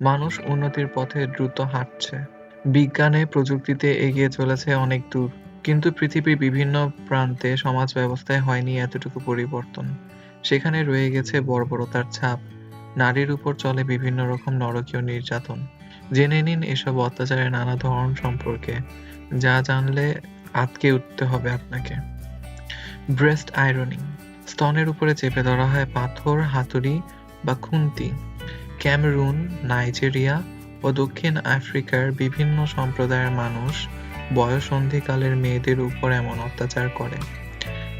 মানুষ উন্নতির পথে দ্রুত হাঁটছে। বিজ্ঞানে প্রযুক্তিতে এগিয়ে চলেছে অনেক দূর। কিন্তু পৃথিবীর বিভিন্ন প্রান্তে সমাজ ব্যবস্থায় হয়নি এতটুকু পরিবর্তন। সেখানে রয়ে গেছে বর্বরতার ছাপ। নারীর উপর চলে বিভিন্ন রকম নরকীয় নির্যাতন। জেনে নিন এসব অত্যাচারের নানা ধরন সম্পর্কে, যা জানলে আঁতকে উঠতে হবে আপনাকে। ব্রেস্ট আইরনিং স্তনের উপরে চেপে ধরা হয় পাথর, হাতুড়ি বা খুন্তি। ক্যামেরুন, নাইজেরিয়া ও দক্ষিণ আফ্রিকার বিভিন্ন সম্প্রদায়ের মানুষ বয়ঃসন্ধিকালের মেয়েদের উপর এমন অত্যাচার করে।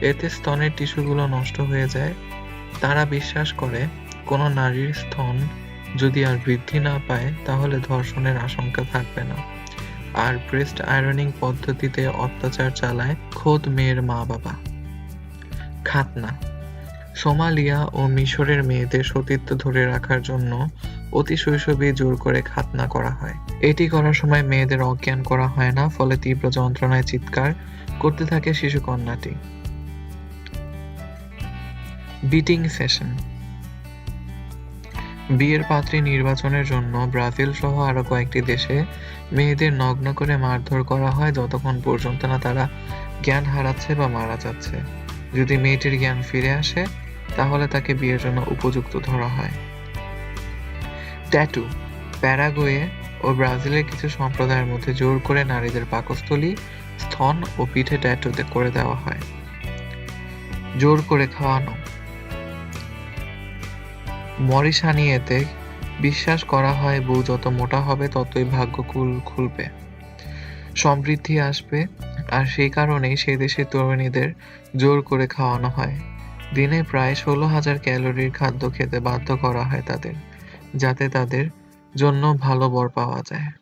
এতে স্তনের টিস্যুগুলো নষ্ট হয়ে যায়। তারা বিশ্বাস করে, কোনো নারীর স্তন যদি আর বৃদ্ধি না পায় তাহলে ধর্ষণের আশঙ্কা থাকবে না। আর ব্রেস্ট আয়রনিং পদ্ধতিতে অত্যাচার চালায় খোদ মেয়ের মা-বাবা। খাতনা সোমালিয়া ও মিশরের মেয়েদের সতীত্ব ধরে রাখার জন্য অতি শৈশবেই জোর করে খাতনা করা হয়। এটি করার সময় মেয়েদের অজ্ঞান করা হয় না, ফলে তীব্র যন্ত্রণায় চিৎকার করতে থাকে শিশুকন্যাটি। বিটিং সেশন বিয়ের পাত্রী নির্বাচনের জন্য ব্রাজিল সহ আরও কয়েকটি দেশে মেয়েদের নগ্ন করে মারধর করা হয় যতক্ষণ পর্যন্ত না তারা জ্ঞান হারাচ্ছে বা মারা যাচ্ছে। যদি মেয়েটির জ্ঞান ফিরে আসে, তাহলে তাকে বিয়ের জন্য উপযুক্ত ধরা হয়। ট্যাটু প্যারাগুয়ে ও ব্রাজিলের কিছু সম্প্রদায়ের মধ্যে জোর করে নারীদের পাকস্থলী, স্তন ও পিঠে ট্যাটু করে দেওয়া হয়। জোর করে খাওয়ানো মরিশানিয়েতে বিশ্বাস করা হয় বউ যত মোটা হবে ততই ভাগ্য ভাগ্যকুল খুলবে, সমৃদ্ধি আসবে আর সেই কারণেই সেই দেশের তরুণীদের জোর করে খাওয়ানো হয়। দিনে প্রায় ষোলো হাজার ক্যালোরির খাদ্য খেতে বাধ্য করা হয় তাদের, যাতে তাদের জন্য ভালো বর পাওয়া যায়।